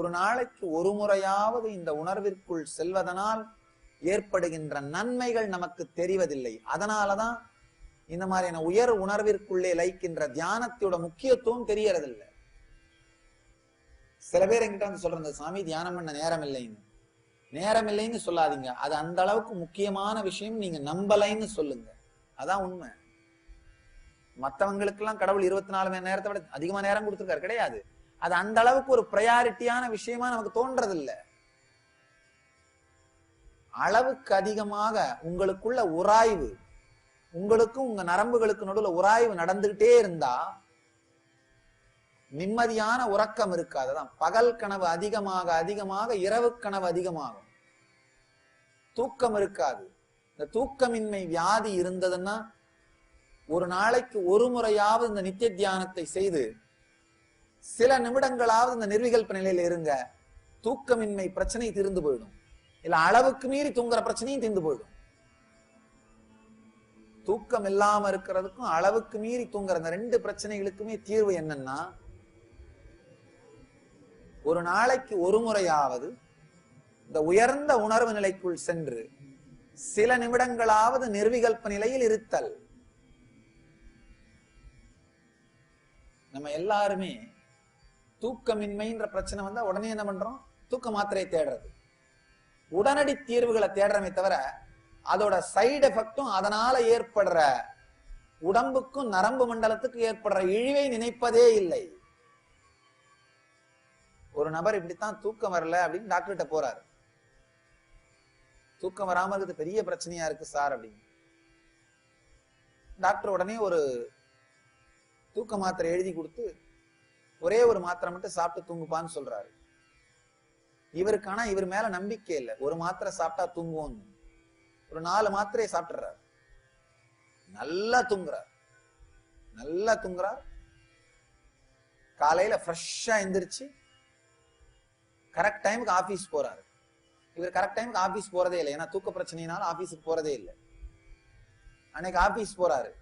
ஒரு நாளைக்கு ஒரு முறையாவது இந்த உணர்விற்குள் செல்வதனால் ஏற்படுகின்ற நன்மைகள் நமக்கு தெரிவதில்லை. அதனாலதான் இந்த மாதிரியான உயர் உணர்விற்குள்ளே லைக்கின்ற தியானத்தோட முக்கியத்துவம் தெரியறதில்லை. சில பேர் எங்கிட்ட வந்து சொல்றது சாமி தியானம் பண்ண நேரம் இல்லைன்னு நேரம் இல்லைன்னு சொல்லாதீங்க. அது அந்த அளவுக்கு முக்கியமான விஷயம் நீங்க நம்பலைன்னு சொல்லுங்க. அதான் உண்மை. மத்தவங்களுக்கு எல்லாம் கடவுள் இருபத்தி நாலு மணி நேரத்தை விட அதிகமா நேரம் கொடுத்துருக்காரு. கிடையாது. அது அந்த அளவுக்கு ஒரு ப்ரையாரிட்டியான விஷயமா நமக்கு தோன்றதில்லை. அளவுக்கு அதிகமாக உங்களுக்குள்ள உராய்வு உங்களுக்கும் உங்க நரம்புகளுக்கு நடுவில் உராய்வு நடந்துகிட்டே இருந்தா நிம்மதியான உறக்கம் இருக்காதுதான் பகல் கனவு அதிகமாக அதிகமாக இரவு கனவு அதிகமாகும். தூக்கம் இருக்காது. இந்த தூக்கமின்மை வியாதி இருந்ததுன்னா ஒரு நாளைக்கு ஒரு முறையாவது இந்த நித்திய தியானத்தை செய்து சில நிமிடங்களாவது இந்த நிர்விகல்ப நிலையில இருங்க. தூக்கமின்மை பிரச்சனை தீர்ந்து போயிடும். இல்ல அளவுக்கு மீறி தூங்குற பிரச்சனையும் தீர்ந்து போயிடும். தூக்கம் இல்லாம இருக்கிறதுக்கும் அளவுக்கு மீறி தூங்குற இந்த ரெண்டு பிரச்சனைகளுக்குமே தீர்வு என்னன்னா ஒரு நாளைக்கு ஒரு முறையாவது இந்த உயர்ந்த உணர்வு நிலைக்குள் சென்று சில நிமிடங்களாவது நிர்விகல்ப நிலையில் இருத்தல். நம்ம எல்லாருமே தூக்கமின்மைன்ற பிரச்சனை வந்தா உடனே என்ன பண்றோம்? தூக்க மாத்திரையை தேடுறது. உடனடி தீர்வுகளை தேடுறமே தவிர அதோட சைடு எஃபெக்டும் அதனால ஏற்படுற உடம்புக்கும் நரம்பு மண்டலத்துக்கு ஏற்படுற இழிவை நினைப்பதே இல்லை. ஒரு நபர் இப்படித்தான் தூக்கம் வரல அப்படின்னு டாக்டர்கிட்ட போறாரு. தூக்கம் வராம இருக்கிறது பெரிய பிரச்சனையா இருக்கு சார் அப்படின்னு. டாக்டர் உடனே ஒரு தூக்க மாத்திரை எழுதி கொடுத்து ஒரே ஒரு மாத்திரை மட்டும் சாப்பிட்டு தூங்குப்பான்னு சொல்றாரு. இவருக்கான இவர் மேல நம்பிக்கை இல்லை. ஒரு மாத்திரை சாப்பிட்டா தூங்குவோம்னு ஒரு நாலு மாத்திரையை சாப்பிட்டுறாரு. நல்லா தூங்குறார். நல்லா தூங்குறார். காலையில ஃப்ரெஷ்ஷா எந்திரிச்சு கரெக்ட் டைமுக்கு ஆபீஸ் போறாரு. இவர் கரெக்ட் டைமுக்கு ஆபீஸ் போறதே இல்லை. ஏன்னா தூக்க பிரச்சனையினால ஆபீஸுக்கு போறதே இல்லை. அன்னைக்கு ஆபீஸ் போறாரு.